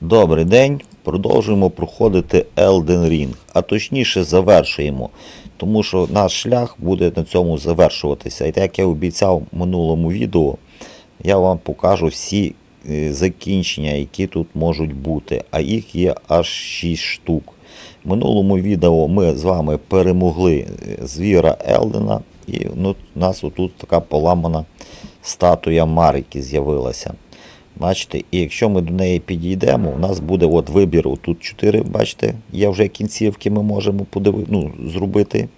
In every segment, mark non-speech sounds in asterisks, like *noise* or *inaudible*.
Добрий день. Продовжуємо проходити Elden Ring, а точніше завершуємо, тому що наш шлях буде на цьому завершуватися. І так як я обіцяв в минулому відео, я вам покажу всі е, закінчення, які тут можуть бути, а їх є аж 6 штук. В минулому відео ми з вами перемогли е, звіра Елдена, і ну, у нас отут така поламана статуя Марики з'явилася. Бачите, і якщо ми до неї підійдемо, у нас буде от вибір. Тут 4, бачите, є вже кінцівки, ми можемо подиви... ну, зробити.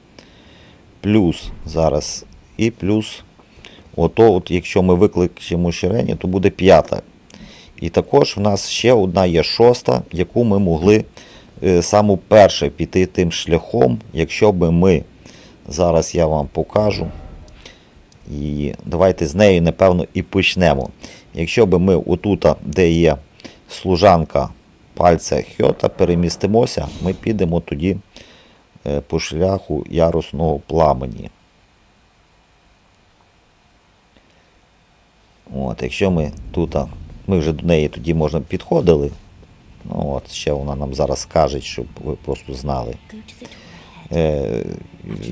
Плюс зараз. І плюс, ото, от, якщо ми викличемо ширені, то буде п'ята. І також в нас ще одна є шоста, яку ми могли е, саму перше піти тим шляхом, якщо би ми. Зараз я вам покажу. І давайте з нею, напевно, і почнемо. Якщо би ми отут, де є служанка пальця Хьота, перемістимося, ми підемо тоді е, по шляху ярусного пламені. От, якщо ми тут, ми вже до неї тоді можна підходили. Ну от, ще вона нам зараз скаже, щоб ви просто знали. Е,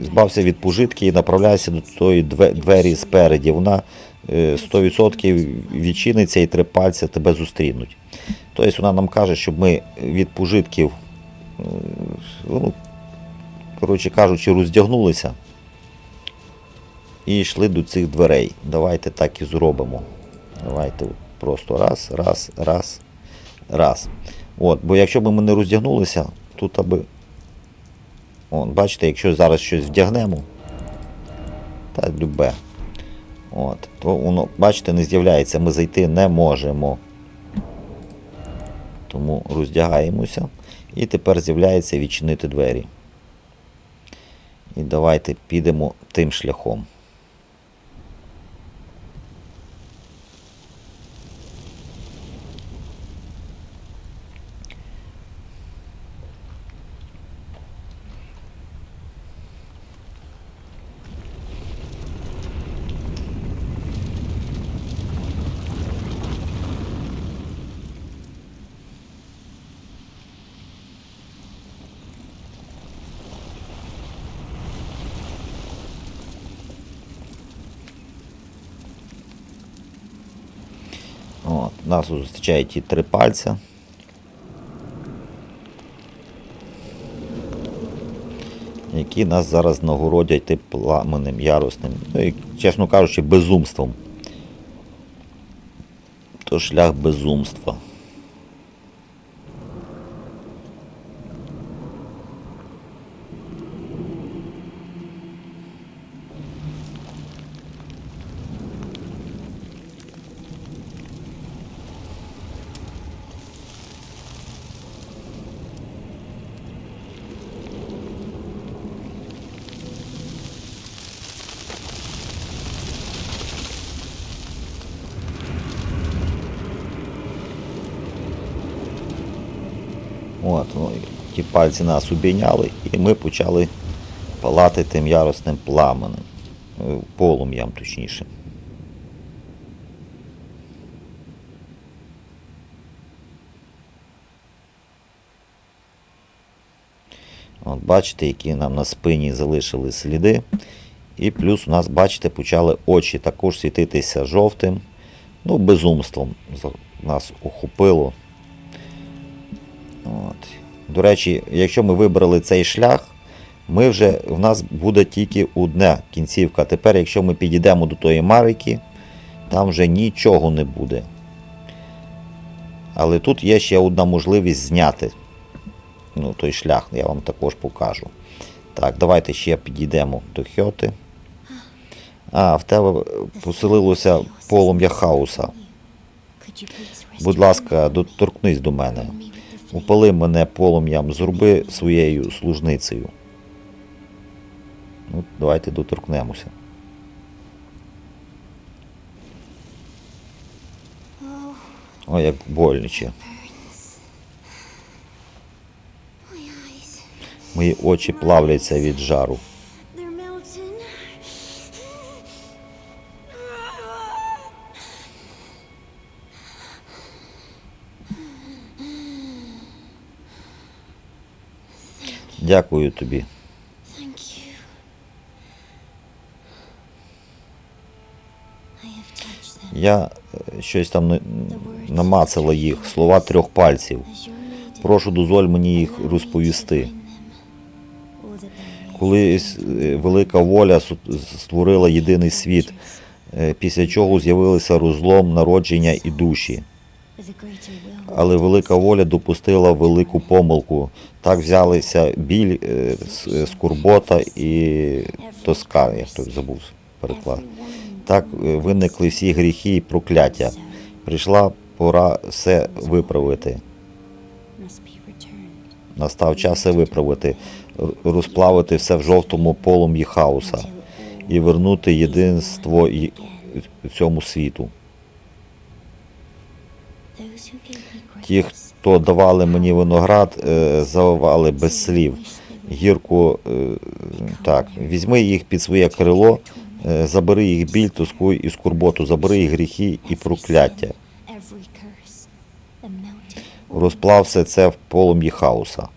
збався від пожитки і направляйся до тої двері спереді. Вона 100% відчиниться і три пальця тебе зустрінуть. Тобто вона нам каже, щоб ми від пожитків, е, ну, коротше кажучи, роздягнулися і йшли до цих дверей. Давайте так і зробимо. Давайте просто раз, раз, раз, раз. От, бо якщо б ми не роздягнулися, тут аби От, бачите, якщо зараз щось вдягнемо, та любе, от, то воно, бачите, не з'являється, ми зайти не можемо. Тому роздягаємося. І тепер з'являється відчинити двері. І давайте підемо тим шляхом. От, нас зустрічають ті три пальця. Які нас зараз нагородять тип пламенем ярусним. Ну і, чесно кажучи, безумством. То шлях безумства. От, ну, і ті пальці нас обійняли, і ми почали палати тим ярусним пламенем. Е, Полум'ям точніше. От бачите, які нам на спині залишили сліди. І плюс у нас, бачите, почали очі також світитися жовтим. Ну, безумством нас охопило. От. До речі, якщо ми вибрали цей шлях, ми вже, в нас буде тільки одна кінцівка. Тепер, якщо ми підійдемо до тої марики, там вже нічого не буде. Але тут є ще одна можливість зняти ну, той шлях, я вам також покажу. Так, давайте ще підійдемо до Хьоти. А, в тебе поселилося полум'я хаоса. Будь ласка, доторкнись до мене. Упали мене полум'ям, зруби своєю служницею. Ну, давайте доторкнемося. Ой, як больниче. Мої очі плавляться від жару. Дякую тобі. Я е, щось там намацала їх, слова трьох пальців. Прошу, дозволь мені їх розповісти. Колись е, велика воля створила єдиний світ, е, після чого з'явилися розлом, народження і душі. Але велика воля допустила велику помилку. Так взялися біль, е, е, і тоска, як то забув переклад. Так е, виникли всі гріхи і прокляття. Прийшла пора все виправити. Настав час все виправити, розплавити все в жовтому полум'ї хаоса і вернути єдинство цьому світу. Ті, хто давали мені виноград, е, завивали без слів. Гірку, е, так, візьми їх під своє крило, е, забери їх біль, тоску і скорботу, забери їх гріхи і прокляття. Розплав все це в полум'ї хаоса.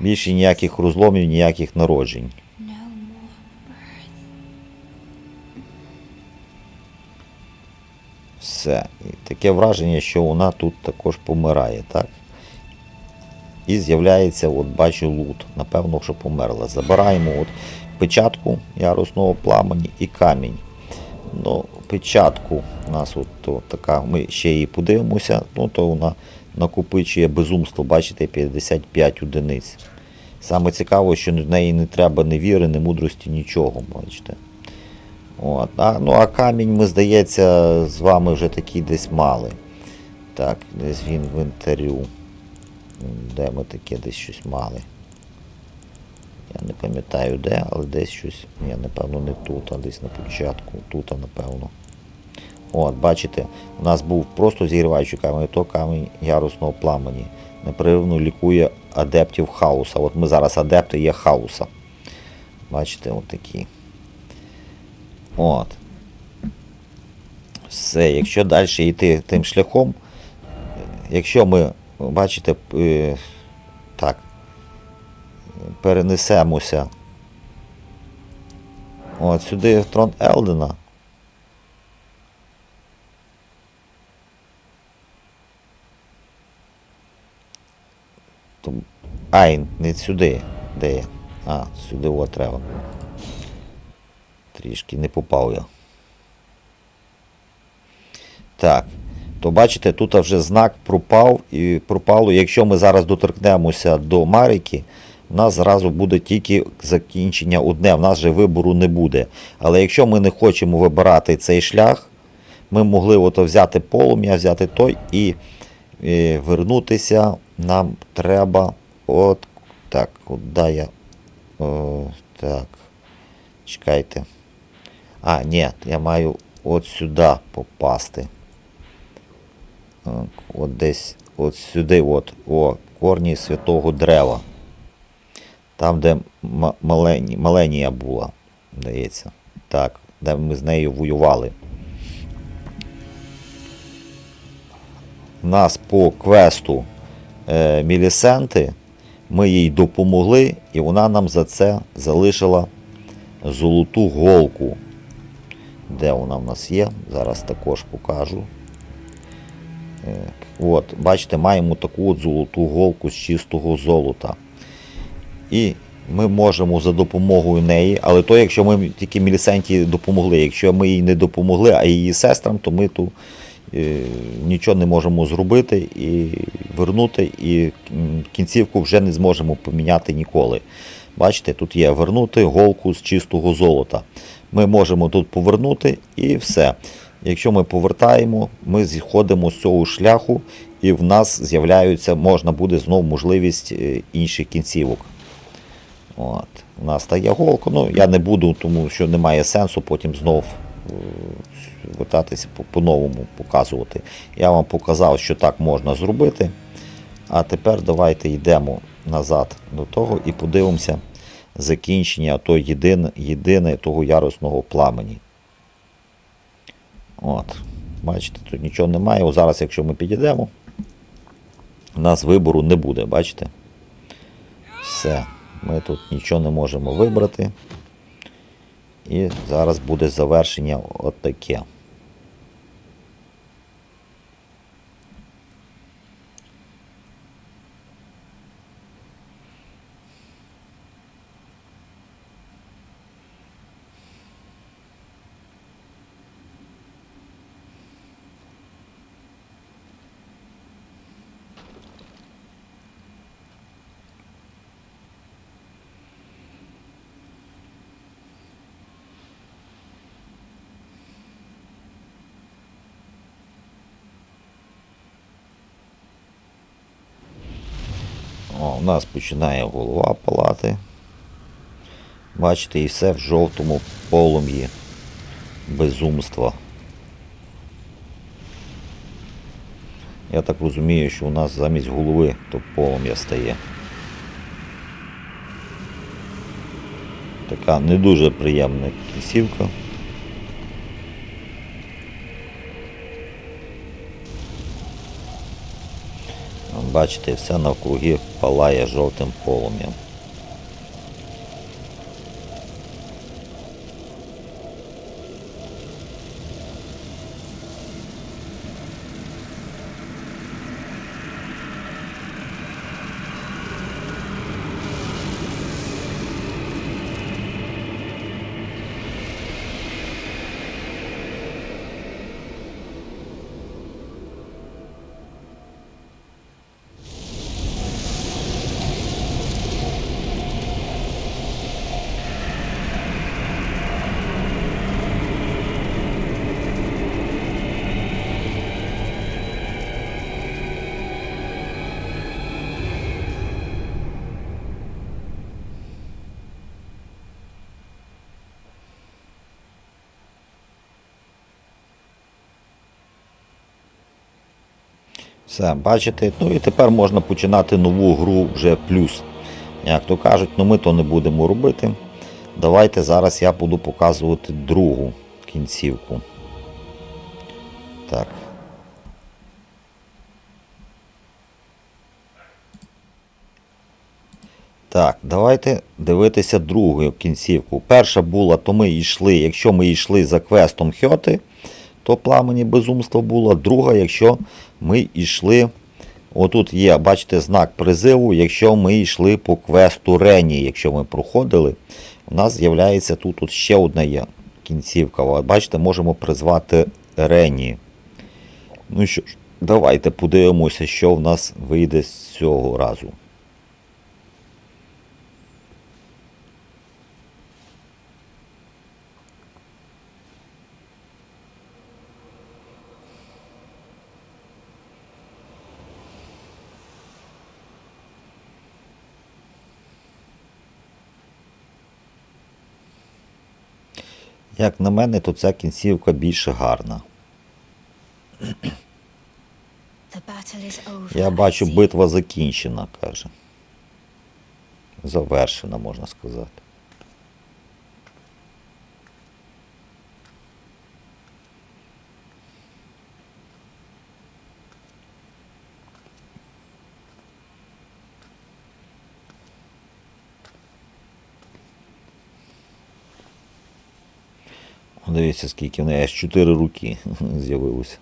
Більше ніяких розломів, ніяких народжень. Все. І таке враження, що вона тут також помирає, так? І з'являється, от бачу, лут. Напевно, що померла. Забираємо от печатку ярусного пламені і камінь. Ну, печатку у нас от, то, така, ми ще її подивимося, ну то вона накопичує безумство, бачите, 55 одиниць. Саме цікаво, що в неї не треба ні віри, ні мудрості, нічого, бачите. От. А, ну а камінь, ми, здається, з вами вже такий десь мали. Так, десь він в інвентарю. Де ми таке десь щось мали. Я не пам'ятаю де, але десь щось. Ні, напевно, не тут, а десь на початку. Тут, напевно. От, бачите, у нас був просто зігріваючий камінь, то камінь ярусного пламені. Непреривно лікує адептів хаоса. От ми зараз адепти є хаоса. Бачите, от такі. От. Все, якщо далі йти тим шляхом, якщо ми, бачите, е, так, перенесемося от сюди в трон Елдена. Ай, не сюди. Де я? А, сюди от треба. Трішки не попав я. Так. То бачите, тут вже знак пропав і пропало. Якщо ми зараз доторкнемося до Марики, у нас зразу буде тільки закінчення одне, в нас же вибору не буде. Але якщо ми не хочемо вибирати цей шлях, ми могли ото взяти полум'я, взяти той і, е, вернутися. Нам треба. От так, куди я. О, так. Чекайте. А, ні, я маю от сюди попасти. От десь от сюди, от, о, корні святого дерева. Там, де Маленія була, здається. Так, де ми з нею воювали. Нас по квесту е, Мілісенти, ми їй допомогли, і вона нам за це залишила золоту голку. Де вона в нас є? Зараз також покажу. Е, От, бачите, маємо таку от золоту голку з чистого золота. І ми можемо за допомогою неї, але то, якщо ми тільки Мілісенті допомогли, якщо ми їй не допомогли, а її сестрам, то ми ту е, нічого не можемо зробити і вернути, і кінцівку вже не зможемо поміняти ніколи. Бачите, тут є вернути голку з чистого золота. Ми можемо тут повернути і все. Якщо ми повертаємо, ми зіходимо з цього шляху, і в нас з'являються, можна буде знову можливість е, інших кінцівок. От. У нас стає голка. Ну, я не буду, тому що немає сенсу потім знов е, вертатися по- по-новому показувати. Я вам показав, що так можна зробити. А тепер давайте йдемо назад до того і подивимося закінчення того єдине, єдине того ярусного пламені. От. Бачите, тут нічого немає. О, зараз, якщо ми підійдемо, у нас вибору не буде, бачите? Все. Ми тут нічого не можемо вибрати. І зараз буде завершення отаке. О, у нас починає голова палати. Бачите, і все в жовтому полум'ї безумства. Я так розумію, що у нас замість голови то полум'я стає. Така не дуже приємна кінцівка. Бачите, все навкруги палає жовтим полум'ям. Все, бачите, ну і тепер можна починати нову гру вже плюс. Як то кажуть, ну ми то не будемо робити. Давайте зараз я буду показувати другу кінцівку. Так. Так, давайте дивитися другу кінцівку. Перша була, то ми йшли, якщо ми йшли за квестом Хьоти, то пламені безумство було. Друга, якщо ми йшли. Отут є, бачите, знак призиву, якщо ми йшли по квесту Рені, якщо ми проходили, у нас з'являється тут, тут ще одна є кінцівка. Бачите, можемо призвати Рені. Ну що ж, давайте подивимося, що в нас вийде з цього разу. Як на мене, то ця кінцівка більше гарна. Я бачу, битва закінчена, каже. Завершена, можна сказати. О, Дивіться, скільки в неї аж 4 руки *laughs* з'явилося.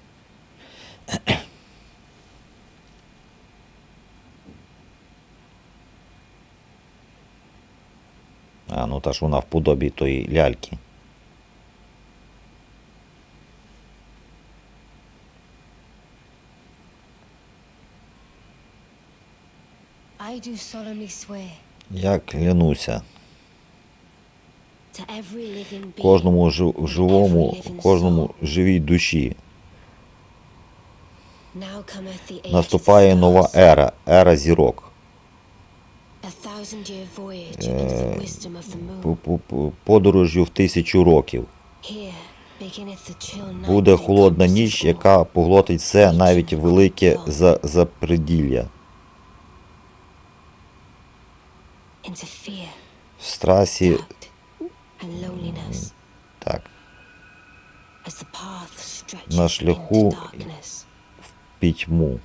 А, ну та ж вона в подобі тої ляльки. Я клянуся кожному живому, кожному живій душі. Наступає нова ера, ера зірок. П- Подорожю в тисячу років. Буде холодна ніч, яка поглотить все, навіть велике за- запреділля. В страсі, так. На шляху в пітьму.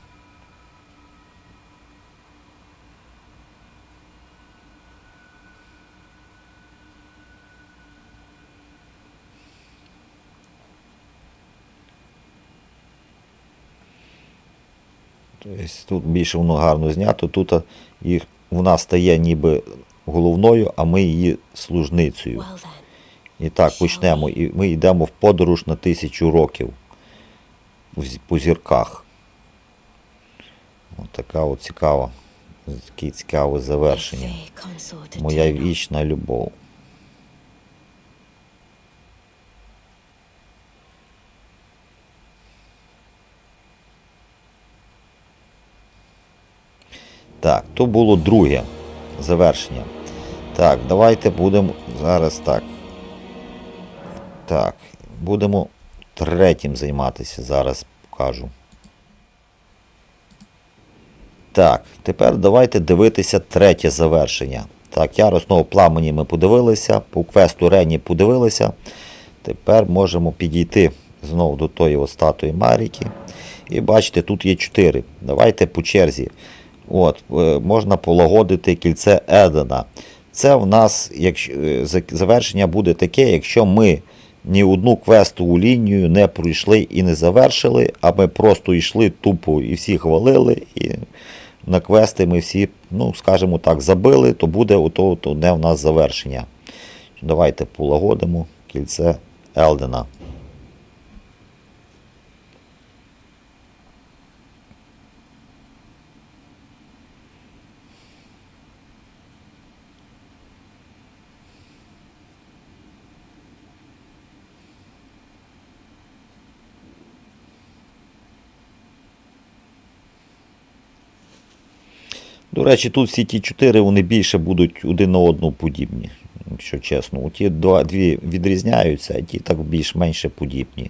Тут більше воно гарно знято, тут їх вона стає ніби головною, а ми її служницею. І так, почнемо. І ми йдемо в подорож на тисячу років по зірках. Ось така от цікава, таке цікаве завершення. Моя вічна любов. Так, то було друге завершення. Так, давайте будемо зараз так. Так, будемо третім займатися, зараз покажу. Так, тепер давайте дивитися третє завершення. Так, яросного пламені ми подивилися, по квесту Рені подивилися. Тепер можемо підійти знову до тої статуї Маріки. І бачите, тут є 4. Давайте по черзі. От, е, можна полагодити кільце Едена. Це в нас якщо, е, завершення буде таке, якщо ми ні одну квестову лінію не пройшли і не завершили, а ми просто йшли тупо і всі хвалили, і на квести ми всі, ну, скажімо так, забили, то буде ото, от одне в нас завершення. Давайте полагодимо кільце Елдена. До речі, тут всі ті чотири вони більше будуть один на одну подібні, якщо чесно. Ті два, дві відрізняються, а ті так більш-менше подібні.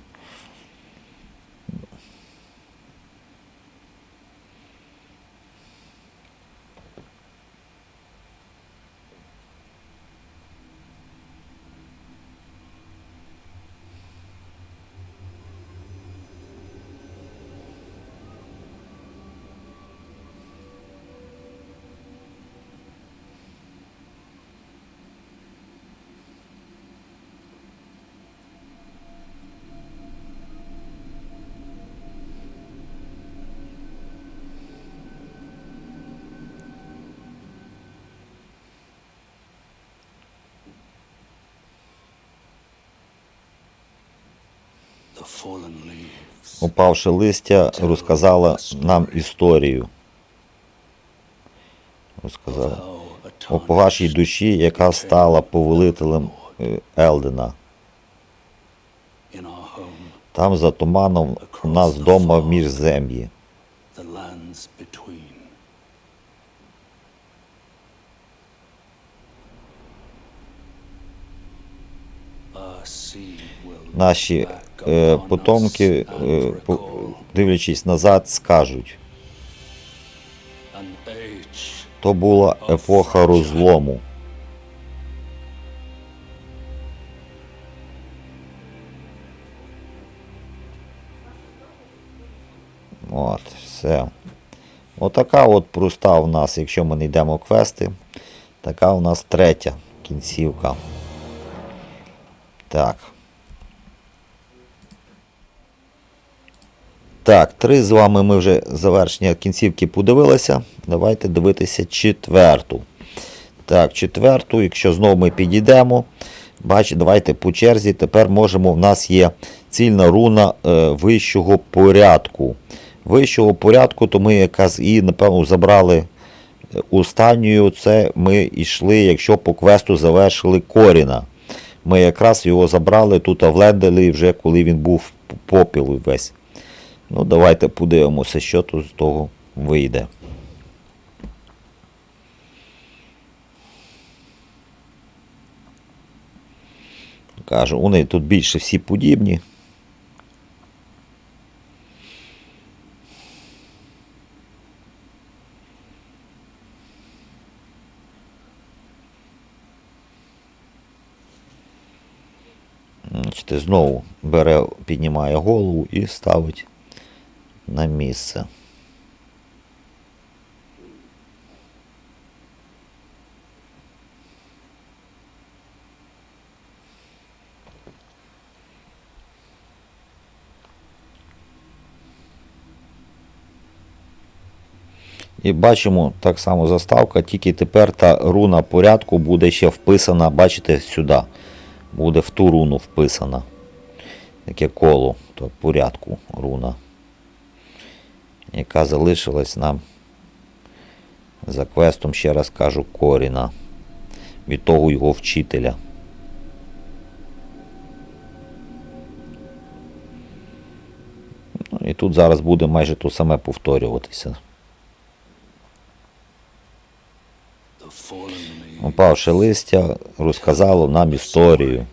Упавши листя, розказала нам історію. Розказала. О погашій душі, яка стала повелителем е, Елдена. Там за туманом у нас вдома в міжзем'ї. Наші е, потомки, е, дивлячись назад, скажуть, то була епоха розлому. От, все. Отака от проста у нас, якщо ми не йдемо квести, така у нас третя кінцівка. Так. Так, три з вами ми вже завершення кінцівки подивилися. Давайте дивитися четверту. Так, четверту, якщо знову ми підійдемо, бачите, давайте по черзі. Тепер можемо, в нас є цільна руна е, вищого порядку. Вищого порядку, то ми якраз і, напевно, забрали е, останньою. Це ми йшли, якщо по квесту завершили Коріна. Ми якраз його забрали тут Ленделі, вже коли він був попіл весь. Ну, давайте подивимося, що тут з того вийде. Кажу, вони тут більше всі подібні. Знову бере, піднімає голову і ставить на місце. І бачимо так само заставка, тільки тепер та руна порядку буде ще вписана, бачите, сюди. Буде в ту руну вписана. Таке коло, то порядку руна. Яка залишилась нам за квестом, ще раз кажу, Коріна. Від того його вчителя. Ну, і тут зараз буде майже то саме повторюватися. Упавши листя, розказало нам історію.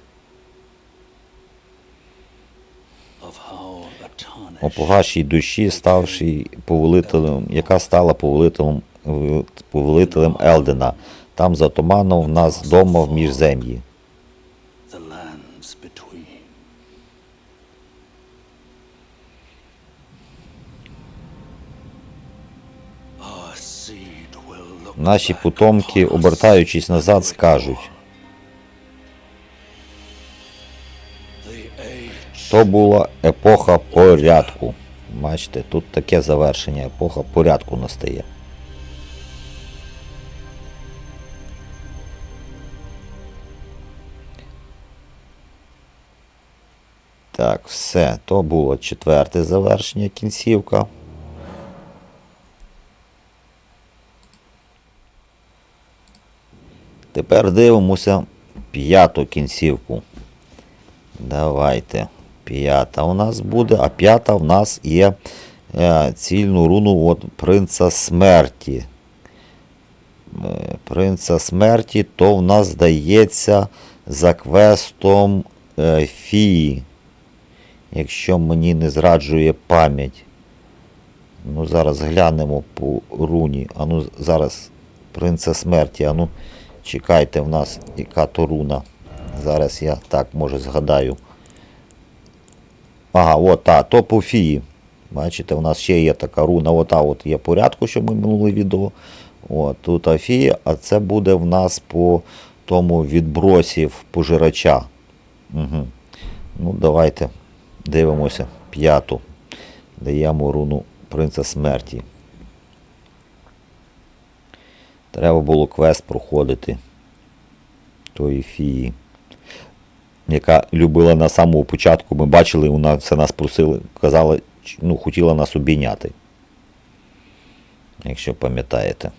A погашій душі, ставшій повелителем, яка стала повелителем, повелителем Елдена. Там за туманом в нас дома в міжзем'ї. Наші потомки, обертаючись назад, скажуть, то була епоха порядку. Бачите, тут таке завершення, епоха порядку настає. Так, все, то було четверте завершення, кінцівка. Тепер дивимося п'яту кінцівку. Давайте. П'ята у нас буде, а п'ята в нас є е, цільну руну от принца смерті. Принца смерті, то в нас здається за квестом е, Фії. Якщо мені не зраджує пам'ять. Ну, зараз глянемо по руні. Ану, зараз принца смерті. Ану, чекайте, в нас яка то руна. Зараз я так може згадаю. Ага, от та, то по фії. Бачите, у нас ще є така руна, ота от є порядку, що ми минуле відео. От, тут Афія, а це буде в нас по тому відбросів пожирача. Угу. Ну, давайте дивимося п'яту. Даємо руну принца смерті. Треба було квест проходити тої фії яка любила на самому початку. Ми бачили, вона все нас просила, казала, ну, хотіла нас обійняти. Якщо пам'ятаєте.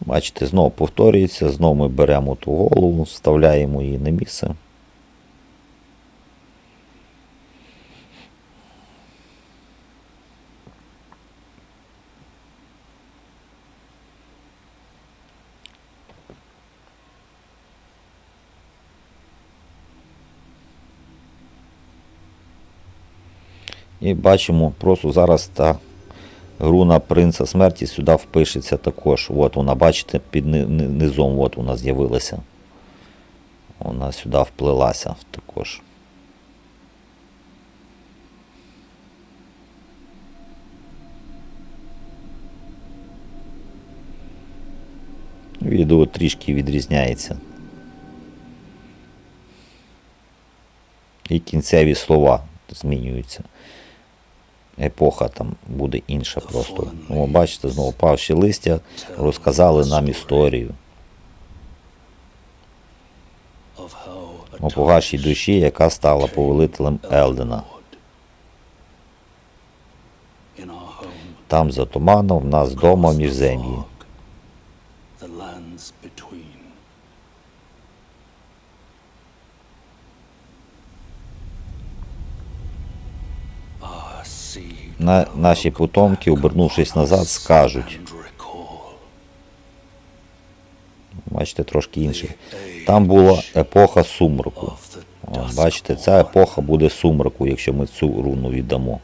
Бачите, знову повторюється, знову ми беремо ту голову, вставляємо її на місце. І бачимо, просто зараз та руна принца смерті сюди впишеться також. От вона, бачите, під ни- ни- низом от вона з'явилася. Вона сюди вплилася також. Відео трішки відрізняється. І кінцеві слова змінюються. Епоха там буде інша просто. Ну, бачите, знову павші листя розказали нам історію о погашій душі, яка стала повелителем Елдена. Там за туманом, в нас дома в міжзем'ї. На, наші потомки, обернувшись назад, скажуть. Бачите, трошки інше. Там була епоха сумраку. бачите, ця епоха буде сумраку, якщо ми цю руну віддамо.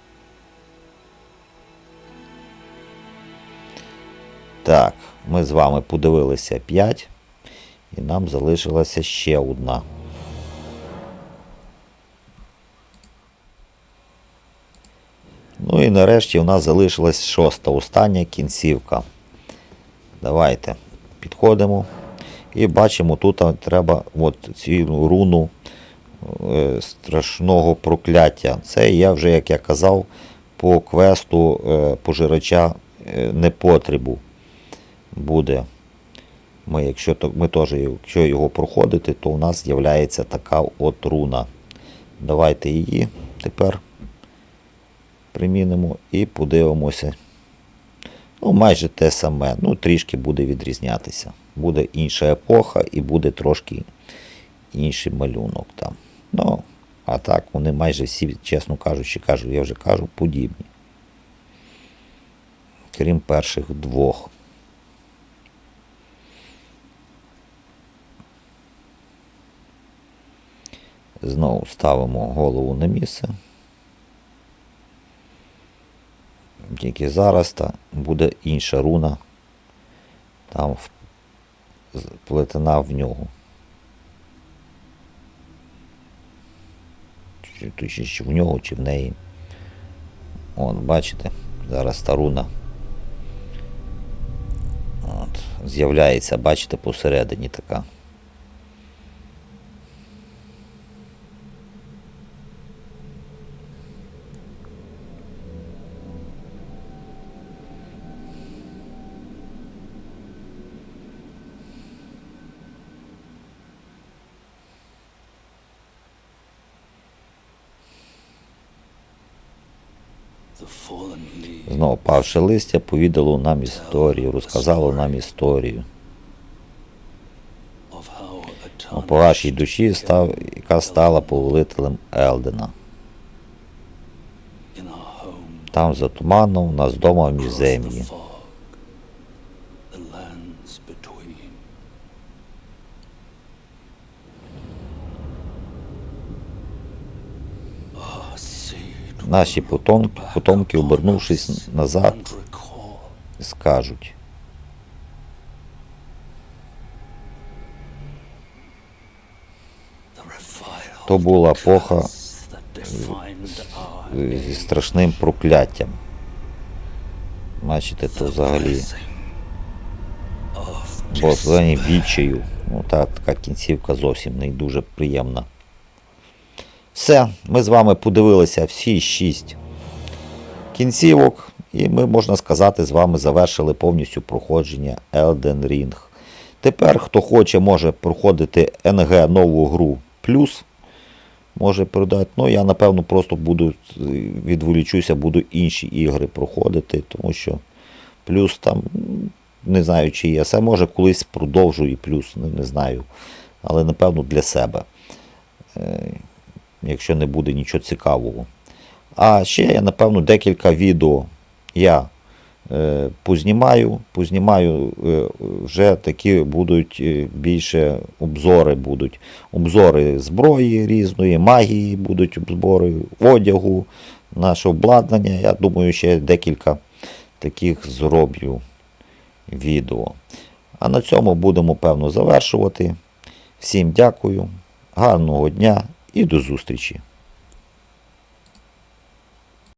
Так, ми з вами подивилися 5, і нам залишилася ще одна. Ну і нарешті у нас залишилась шоста, остання кінцівка. Давайте підходимо і бачимо, тут треба от цю руну е, страшного прокляття. Це я вже, як я казав, по квесту е, пожирача е, непотребу буде. Ми, якщо ми теж, якщо його проходити, то у нас з'являється така от руна. Давайте її тепер примінимо і подивимося. Ну, майже те саме. Ну, трішки буде відрізнятися. Буде інша епоха і буде трошки інший малюнок там. Ну, а так, вони майже всі, чесно кажучи, кажу, я вже кажу, подібні. Крім перших двох. Знову ставимо голову на місце. Тільки зараз та буде інша руна. Там вплетена в нього. Чи, чи, в нього, чи в неї. Вон, бачите, зараз та руна. От, з'являється, бачите, посередині така. Leaves Знову павше листя повідало нам історію, розказало нам історію. По вашій душі став, яка стала повелителем Елдена. Там за туманом, у нас дома в міжзем'ї. Наші потомки, потомки, обернувшись назад, скажуть. То була епоха зі страшним прокляттям. Бачите, то взагалі of благословені відчаю. Ну так, така кінцівка зовсім не дуже приємна. Все, ми з вами подивилися всі шість кінцівок, і ми, можна сказати, з вами завершили повністю проходження Elden Ring. Тепер, хто хоче, може проходити НГ нову гру плюс. Може передати. Ну, я напевно просто буду е, відволічуся, буду інші ігри проходити, тому що плюс там не знаю, чи є. Це може колись продовжу і плюс, не, не знаю. Але напевно для себе. Якщо не буде нічого цікавого. А ще я, напевно, декілька відео я е, познімаю. Познімаю е, вже такі будуть е, більше обзори будуть. Обзори зброї різної, магії будуть обзори, одягу, наше обладнання. Я думаю, ще декілька таких зроблю відео. А на цьому будемо, певно, завершувати. Всім дякую, гарного дня і до зустрічі!